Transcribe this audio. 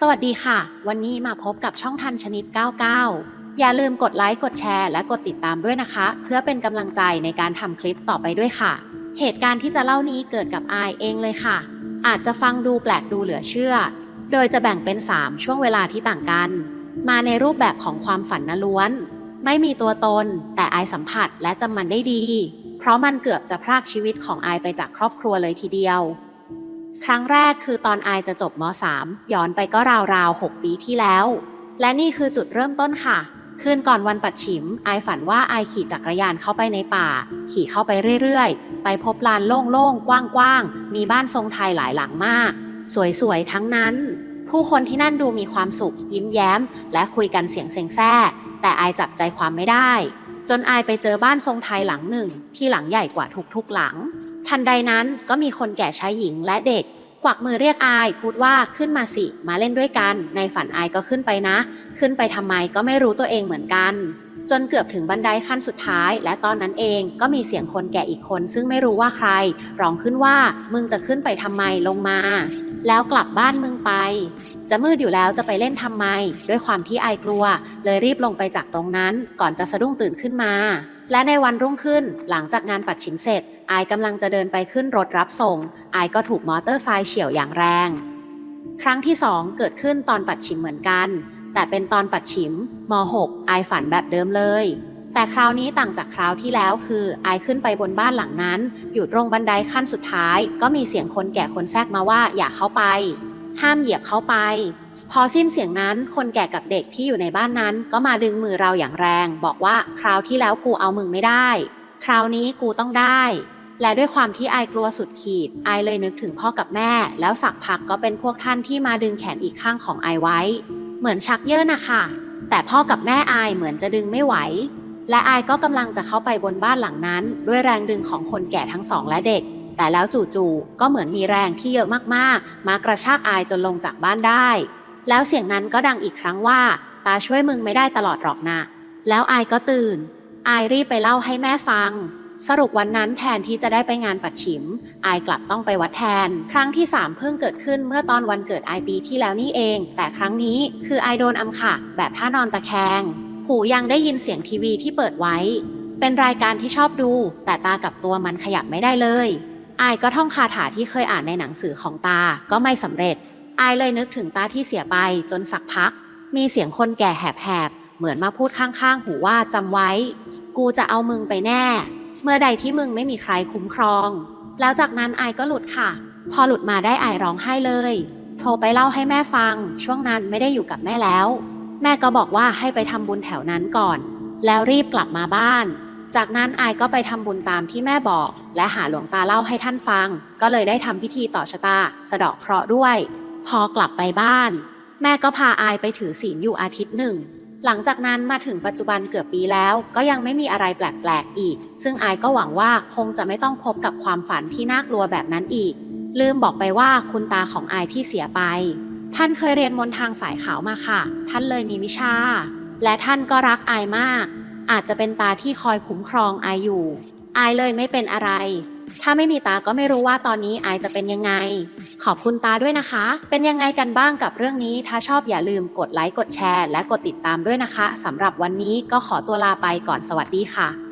สวัสดีค่ะ วันนี้มาพบกับช่องทันชนิด 99 อย่าลืมกดไลค์ กดแชร์ และกดติดตามด้วยนะคะ เพื่อเป็นกำลังใจในการทำคลิปต่อไปด้วยค่ะ เหตุการณ์ที่จะเล่านี้เกิดกับอายเองเลยค่ะ อาจจะฟังดูแปลกดูเหลือเชื่อ โดยจะแบ่งเป็น 3 ช่วงเวลาที่ต่างกัน มาในรูปแบบของความฝันนล้วน ไม่มีตัวตน แต่อายสัมผัสและจำมันได้ดี เพราะมันเกือบจะพรากชีวิตของอายไปจากครอบครัวเลยทีเดียว ครั้งแรกคือตอนอายจะจบม .3 ย้อนไปก็ราวๆ 6 ปีที่แล้ว และนี่คือจุดเริ่มต้นค่ะ คืนก่อนวันปัดฉิม อายฝันว่าอายขี่จักรยานเข้าไปในป่า ขี่เข้าไปเรื่อยๆ ไปพบลานโล่งๆ กว้างๆ มีบ้านทรงไทยหลายหลังมาก สวยๆ ทั้งนั้น ผู้คนที่นั่นดูมีความสุข ยิ้มแย้ม และคุยกันเสียงเซ็งแซ่แต่อายจับใจความไม่ได้ จนอายไปเจอบ้านทรงไทยหลังหนึ่ง ที่หลังใหญ่กว่าทุกๆหลัง ทันใดนั้นก็มีคนแก่ชายหญิงและเด็ก กวักมือเรียกอายพูดว่าขึ้นมาสิ มาเล่นด้วยกัน ในฝันอายก็ขึ้นไปนะ ขึ้นไปทำไมก็ไม่รู้ตัวเองเหมือนกัน จนเกือบถึงบันไดขั้นสุดท้าย และตอนนั้นเองก็มีเสียงคนแก่อีกคน ซึ่งไม่รู้ว่าใครร้องขึ้นว่ามึงจะขึ้นไปทำไมลงมา แล้วกลับบ้านมึงไปจะมืดอยู่แล้วจะไปเล่นทำไม ด้วยความที่อายกลัว เลยรีบลงไปจากตรงนั้น ก่อนจะสะดุ้งตื่นขึ้นมา และในวันรุ่งขึ้นหลังจากงานปัดฉิมเสร็จ อายกำลังจะเดินไปขึ้นรถรับส่ง อายก็ถูกมอเตอร์ไซค์เฉี่ยวอย่างแรง ครั้งที่สองเกิดขึ้นตอนปัดฉิมเหมือนกัน แต่เป็นตอนปัดฉิมม .6 อายฝันแบบเดิมเลย แต่คราวนี้ต่างจากคราวที่แล้วคือ อายขึ้นไปบนบ้านหลังนั้น อยู่ตรงบันไดขั้นสุดท้าย ก็มีเสียงคนแก่คนแทรกมาว่าอย่าเข้าไป ห้ามเหยียบเข้าไป พอสิ้นเสียงนั้นคนแก่กับเด็กที่อยู่ในบ้านนั้น ก็มาดึงมือเราอย่างแรง บอกว่าคราวที่แล้วกูเอามึงไม่ได้ คราวนี้กูต้องได้ และด้วยความที่อายกลัวสุดขีดอายเลยนึกถึงพ่อกับแม่ แล้วสักพักก็เป็นพวกท่านที่มาดึงแขนอีกข้างของอายไว้ เหมือนชักเยื่อนะคะแต่พ่อกับแม่อายเหมือนจะดึงไม่ไหว และอายก็กำลังจะเข้าไปบนบ้านหลังนั้น ด้วยแรงดึงของคนแก่ทั้งสองและเด็ก แต่แล้วจู่ๆก็เหมือนมีแรงที่เยอะมากๆ มากระชากอายจนลงจากบ้านได้ แล้วเสียงนั้นก็ดังอีกครั้งว่า ตาช่วยมึงไม่ได้ตลอดหรอกนะแล้วอายก็ตื่น อายรีบไปเล่าให้แม่ฟัง สรุปวันนั้นแทนที่จะได้ไปงานปัดฉิม อายกลับต้องไปวัดแทน ครั้งที่สามเพิ่งเกิดขึ้นเมื่อตอนวันเกิดอายปีที่แล้วนี่เอง แต่ครั้งนี้คืออายโดนอำค่ะ แบบท่านอนตะแคง หูยังได้ยินเสียงทีวีที่เปิดไว้ เป็นรายการที่ชอบดู แต่ตากับตัวมันขยับไม่ได้เลยอายก็ท่องคาถาที่เคยอ่านในหนังสือของตา ก็ไม่สำเร็จ อายเลยนึกถึงตาที่เสียไปจนสักพัก มีเสียงคนแก่แหบๆ เหมือนมาพูดข้างๆ หูว่าจำไว้ กูจะเอามึงไปแน่ เมื่อใดที่มึงไม่มีใครคุ้มครอง แล้วจากนั้นอายก็หลุดค่ะ พอหลุดมาได้อายร้องไห้เลย โทรไปเล่าให้แม่ฟัง ช่วงนั้นไม่ได้อยู่กับแม่แล้ว แม่ก็บอกว่าให้ไปทำบุญแถวนั้นก่อน แล้วรีบกลับมาบ้าน จากนั้นอายก็ไปทำบุญตามที่แม่บอก และหาหลวงตาเล่าให้ท่านฟัง ก็เลยได้ทำพิธีต่อชะตา สะเดาะเคราะห์ด้วย พอกลับไปบ้าน แม่ก็พาอายไปถือศีลอยู่อาทิตย์หนึ่ง หลังจากนั้นมาถึงปัจจุบันเกือบปีแล้ว ก็ยังไม่มีอะไรแปลกๆอีก ซึ่งอายก็หวังว่าคงจะไม่ต้องพบกับความฝันที่น่ากลัวแบบนั้นอีก ลืมบอกไปว่าคุณตาของอายที่เสียไป ท่านเคยเรียนมนทางสายขาวมาค่ะ ท่านเลยมีวิชา และท่านก็รักอายมาก อาจจะเป็นตาที่คอยคุ้มครองอายอยู่อายเลยไม่เป็นอะไร ถ้าไม่มีตาก็ไม่รู้ว่าตอนนี้อายจะเป็นยังไง ขอบคุณตาด้วยนะคะ เป็นยังไงกันบ้างกับเรื่องนี้ ถ้าชอบอย่าลืมกดไลค์กดแชร์ และกดติดตามด้วยนะคะสำหรับวันนี้ก็ขอตัวลาไปก่อนสวัสดีค่ะ